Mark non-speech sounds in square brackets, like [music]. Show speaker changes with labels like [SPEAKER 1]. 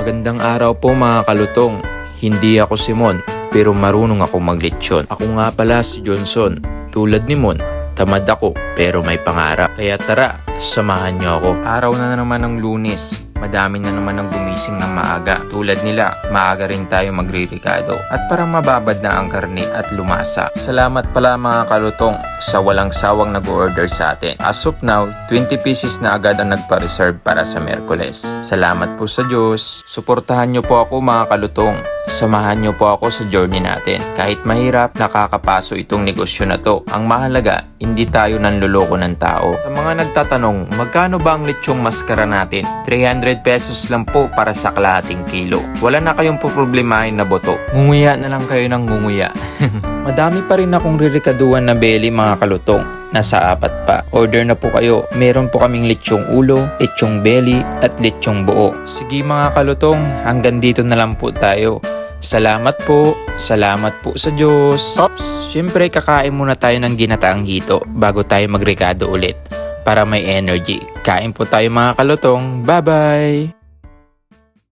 [SPEAKER 1] Magandang araw po mga kalutong. Hindi ako si Mon, pero marunong ako maglitsyon. Ako nga pala si Johnson. Tulad ni Mon, tamad ako pero may pangarap. Kaya tara, samahan niyo ako. Araw na naman ng lunes. Madami na naman ang gumising ng maaga. Tulad nila, maaga rin tayo magririkado. At para mababad na ang karne at lumasa. Salamat pala mga kalutong sa walang sawang nag-order sa atin. As of now, 20 pieces na agad ang nagpa-reserve para sa Merkules. Salamat po sa Diyos. Suportahan niyo po ako mga kalutong. Samahan niyo po ako sa journey natin. Kahit mahirap, nakakapaso itong negosyo na to. Ang mahalaga, hindi tayo nanloloko ng tao. Sa mga nagtatanong, magkano ba ang lechong maskara natin? 300 pesos lang po para sa kalahating kilo. Wala na kayong poproblemahin na boto. Ngunguya na lang kayo ng ngunguya. [laughs] Madami pa rin akong ririkaduan na belly mga kalutong. Nasa apat pa. Order na po kayo. Meron po kaming lechong ulo, lechong belly, at lechong buo. Sige mga kalutong, hanggang dito na lang po tayo. Salamat po. Salamat po sa Diyos. Ops, syempre kakain muna tayo ng ginataang hito bago tayo magrekado ulit para may energy. Kain po tayo mga kalutong. Bye-bye!